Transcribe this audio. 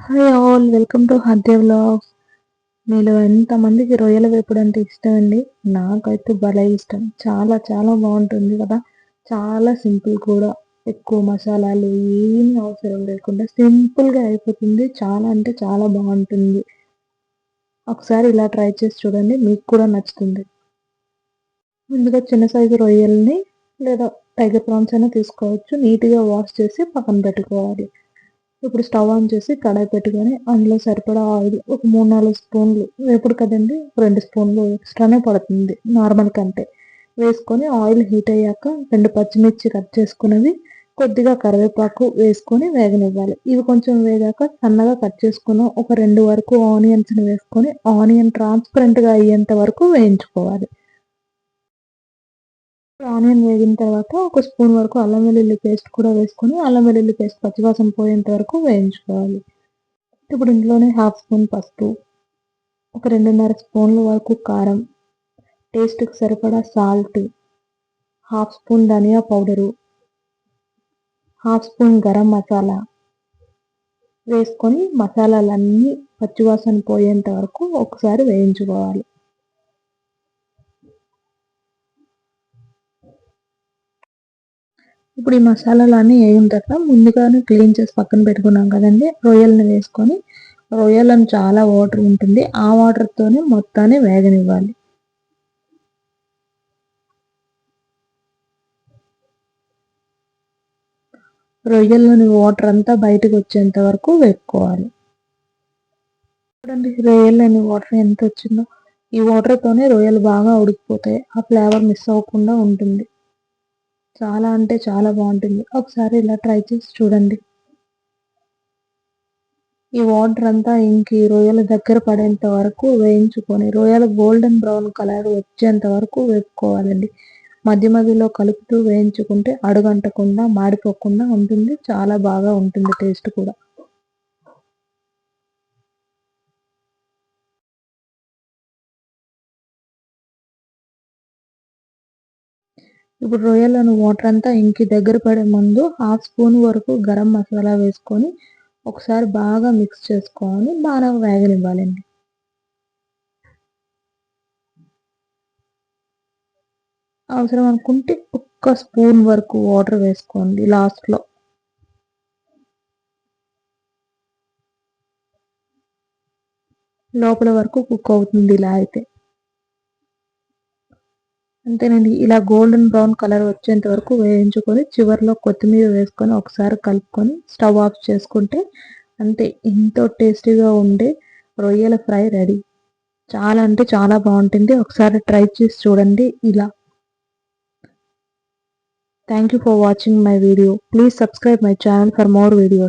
Hi all welcome to హద్దే vlogs మీలో ఎంతమందికి రొయ్యల వేపుడు అంటే ఇష్టం అండి? నాకైతే భలే ఇష్టం. చాలా చాలా బాగుంటుంది కదా? చాలా సింపుల్ కూడా. ఎక్కువ మసాలాలు ఏమీ అవసరం లేకుండా సింపుల్గా అయిపోతుంది. చాలా అంటే చాలా బాగుంటుంది. ఒకసారి ఇలా ట్రై చేసి చూడండి. మీకు కూడా నచ్చుతుంది. ముందుగా చిన్న సైజు రొయ్యల్ని లేదా టైగర్ ప్రాన్స్ అయినా తీసుకోవచ్చు. నీట్గా వాష్ చేసి పక్కన పెట్టుకోవాలి. ఇప్పుడు స్టవ్ ఆన్ చేసి కడాయి పెట్టుకొని అందులో సరిపడా ఆయిల్ ఒక మూడు నాలుగు స్పూన్లు వేపుడు కదండి? రెండు స్పూన్లు ఎక్స్ట్రానే పడుతుంది నార్మల్ కంటే. వేసుకొని ఆయిల్ హీట్ అయ్యాక రెండు పచ్చిమిర్చి కట్ చేసుకున్నవి కొద్దిగా కరివేపాకు వేసుకొని వేగనివ్వాలి. ఇవి కొంచెం వేగాక సన్నగా కట్ చేసుకున్న ఒక రెండు వరకు ఆనియన్స్ని వేసుకొని ఆనియన్ ట్రాన్స్పరెంట్గా అయ్యేంత వరకు వేయించుకోవాలి. ఆనియన్ వేగిన తర్వాత ఒక స్పూన్ వరకు అల్లం వెల్లుల్లి పేస్ట్ కూడా వేసుకొని అల్లం వెల్లుల్లి పేస్ట్ పచ్చివాసం పోయేంత వరకు వేయించుకోవాలి. ఇప్పుడు ఇంట్లోనే హాఫ్ స్పూన్ పసుపు ఒక రెండున్నర స్పూన్ల వరకు కారం టేస్ట్కి సరిపడా సాల్ట్ హాఫ్ స్పూన్ ధనియా powder half spoon garam masala వేసుకొని మసాలాలన్నీ పచ్చివాసన పోయేంత వరకు ఒకసారి వేయించుకోవాలి. ఇప్పుడు ఈ మసాలాలన్నీ వేగిన తర్వాత ముందుగానే క్లీన్ చేసి పక్కన పెట్టుకున్నాం కదండి. రొయ్యలను వేసుకొని రొయ్యలను చాలా వాటర్ ఉంటుంది. ఆ వాటర్తోనే మొత్తాన్ని వేగనివ్వాలి. రొయ్యల్లోని వాటర్ అంతా బయటకు వచ్చేంత వరకు వేపుకోవాలి. చూడండి రొయ్యల్లోని వాటర్ ఎంత వచ్చిందో. ఈ వాటర్తోనే రొయ్యలు బాగా ఉడికిపోతాయి. ఆ ఫ్లేవర్ మిస్ అవ్వకుండా ఉంటుంది. చాలా అంటే చాలా బాగుంటుంది. ఒకసారి ఇలా ట్రై చేసి చూడండి. ఈ వాటర్ అంతా ఇంకి రొయ్యల దగ్గర పడేంత వరకు వేయించుకొని రొయ్యలు గోల్డెన్ బ్రౌన్ కలర్ వచ్చేంత వరకు వేపుకోవాలండి. మధ్య మధ్యలో కలుపుతూ వేయించుకుంటే అడుగంటకుండా మాడిపోకుండా ఉంటుంది. చాలా బాగా ఉంటుంది టేస్ట్ కూడా. ఇప్పుడు రొయ్యలను వాటర్ అంతా ఇంకి దగ్గర పడే ముందు హాఫ్ స్పూన్ వరకు గరం మసాలా వేసుకొని ఒకసారి బాగా మిక్స్ చేసుకోవాలి బాగా వేగనివ్వాలండి. అవసరం అనుకుంటే ఒక్క స్పూన్ వరకు వాటర్ వేసుకోండి లాస్ట్లో లోపల వరకు కుక్ అవుతుంది ఇలా అయితే. అంతేనండి. ఇలా గోల్డెన్ బ్రౌన్ కలర్ వచ్చేంత వరకు వేయించుకొని చివరిలో కొత్తిమీర వేసుకొని ఒకసారి కలుపుకొని స్టవ్ ఆఫ్ చేసుకుంటే అంతే. ఎంతో టేస్టీగా ఉండే రొయ్యల ఫ్రై రెడీ. చాలా అంటే చాలా బాగుంటుంది. ఒకసారి ట్రై చేసి చూడండి ఇలా. Thank you for watching my video please subscribe my channel for more videos